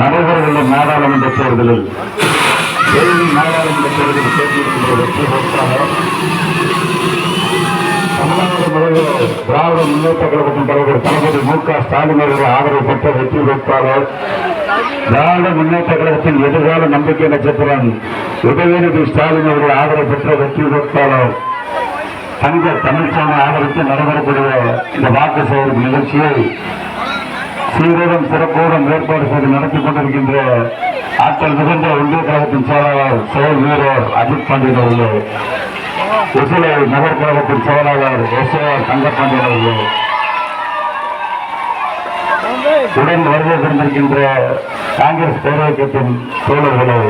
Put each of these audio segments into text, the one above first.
நடைபெறவுள்ள நாடாளுமன்ற தேர்தலில் டெல்லி நாடாளுமன்ற தேர்தலில் தேர்ந்தெடுக்கின்ற வெற்றி வேட்பாளர் தமிழ்நாடு முதல்வர் திராவிட முன்னேற்ற கழகத்தின் தலைவர் தளபதி மு க ஸ்டாலின் அவர்கள் ஆதரவு பெற்ற வெற்றி வேட்பாளர் திராவிட முன்னேற்ற கழகத்தின் எதிர்கால நம்பிக்கை நட்சத்திரம் உதயநிதி ஸ்டாலின் அவர்கள் ஆதரவு பெற்ற வெற்றி வேட்பாளர் சங்க தமிழ்ச்சாமி ஆதரித்து நடைபெறக்கூடிய இந்த வாக்கு சேகரிப்பு நிகழ்ச்சியை சீரோடும் சிறப்போடும் ஏற்பாடு செய்து நடத்தி கொண்டிருக்கின்ற ஆற்றல் மிகுந்த ஒன்றிய கழகத்தின் செயலாளர் செயல் வீரர் அஜித் பாண்டியன் அவர்களே உசிலை நகர் கழகத்தின் செயலாளர் எஸ் ஆர் தங்கப்பாண்டியன் அவர்களே உடன் வருகை தந்திருக்கின்ற காங்கிரஸ் பேரவைக்கத்தின் தோழர்களே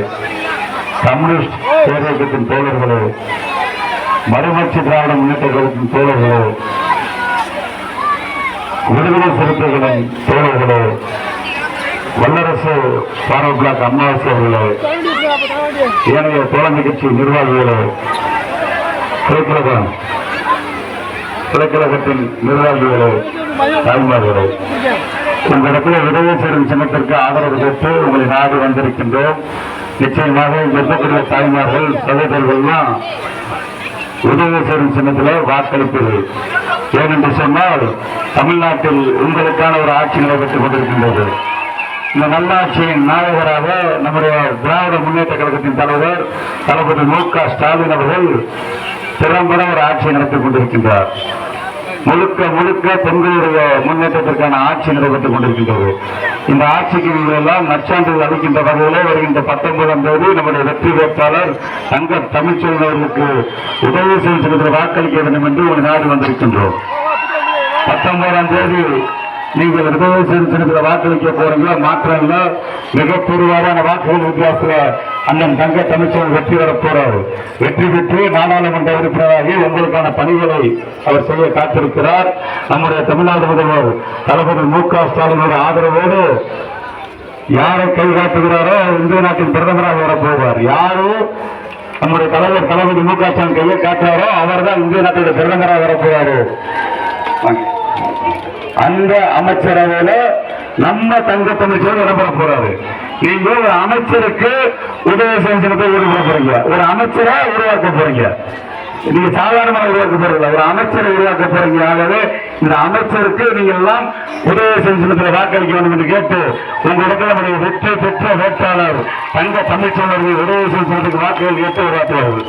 கம்யூனிஸ்ட் பேரவைக்கத்தின் தோழர்களே மறுமலர்ச்சி திராவிட முன்னேற்ற கழகத்தின் விடுதலை சிறுத்தைகளின் தோழர்களோ வல்லரசு பாரத் பிளாக் அம்மாவாசை அவர்களே ஏனைய தோழமை கட்சி நிர்வாகிகளே கிளைக்கழகம் கிளைக்கழகத்தின் தாய்மார்களோ தாய்மார்களே உங்களிடத்தில் விடுதலை சேரும் சின்னத்திற்கு ஆதரவு பெற்று உங்களை நாடு வந்திருக்கின்றோம். நிச்சயமாக இருக்கக்கூடிய தாய்மார்கள் சகோதரர்கள்லாம் உதவி சின்னத்தில் வாக்களிப்பது ஏனென்று சொன்னால் தமிழ்நாட்டில் உங்களுக்கான ஒரு ஆட்சி நடைபெற்றுக் கொண்டிருக்கின்றது. இந்த நல்லாட்சியின் நாயகராக நம்முடைய திராவிட முன்னேற்ற கழகத்தின் தலைவர் தளபதி மு க ஸ்டாலின் அவர்கள் திறம்பட ஒரு ஆட்சியை நடத்திக் கொண்டிருக்கின்றார். முழுக்க முழுக்க பெண்களுடைய முன்னேற்றத்திற்கான ஆட்சி நடைபெற்றுக் கொண்டிருக்கின்றது. இந்த ஆட்சிக்கு நீங்கள் எல்லாம் நற்சான்றிதழ் அளிக்கின்ற வகையிலே வருகின்ற பத்தொன்பதாம் தேதி நம்முடைய வெற்றி வேட்பாளர் தங்க தமிழ்ச்செல்வன் அவர்களுக்கு உதவி செய்து வாக்களிக்க வேண்டும் என்று ஒரு நாடு வந்திருக்கின்றோம் பத்தொன்பதாம் தேதி நீங்கள் விடுதலை வாக்கு வைக்க போறீங்களோ மாற்றம் இல்ல மிக பெருவாரான வாக்குகள் வித்தியாசத்துல அண்ணன் தங்க தமிழ்ச்செல்வன் வெற்றி பெற போறார். வெற்றி பெற்று நாடாளுமன்ற உறுப்பினராகி உங்களுக்கான பணிகளை அவர் செய்ய காத்திருக்கிறார். நம்முடைய தமிழ்நாடு முதல்வர் தளபதி மு க ஸ்டாலினோட ஆதரவோடு யாரை கை காட்டுகிறாரோ இந்திய நாட்டின் பிரதமராக வரப்போவார். யாரோ? நம்முடைய தலைவர் தளபதி மு க ஸ்டாலின் கையை காட்டுறாரோ அவர் தான் இந்திய நாட்டுடைய பிரதமராக வரப்போவாரு. அந்த அமைச்சரவையில நம்ம தங்க தமிழ்ச்சர் இடம்பெற போறாரு? நீங்க ஒரு அமைச்சருக்கு உதவி செஞ்சத்தை ஈடுபட போறீங்க. ஒரு அமைச்சரா உருவாக்க போறீங்க. நீங்க சாதாரணமா உருவாக்க போறீங்களா? ஒரு அமைச்சரை உருவாக்க போறீங்க. ஆகவே இந்த அமைச்சருக்கு நீங்க எல்லாம் உதவி செஞ்சத்துல வாக்களிக்க வேண்டும் என்று கேட்டு உங்க இடத்துல நம்முடைய வெற்றி பெற்ற வேட்பாளர் தங்க தமிழ்ச்சோழர்கள் உதவி செஞ்சத்துக்கு வாக்குகள் கேட்டு உருவாக்குவார்கள்.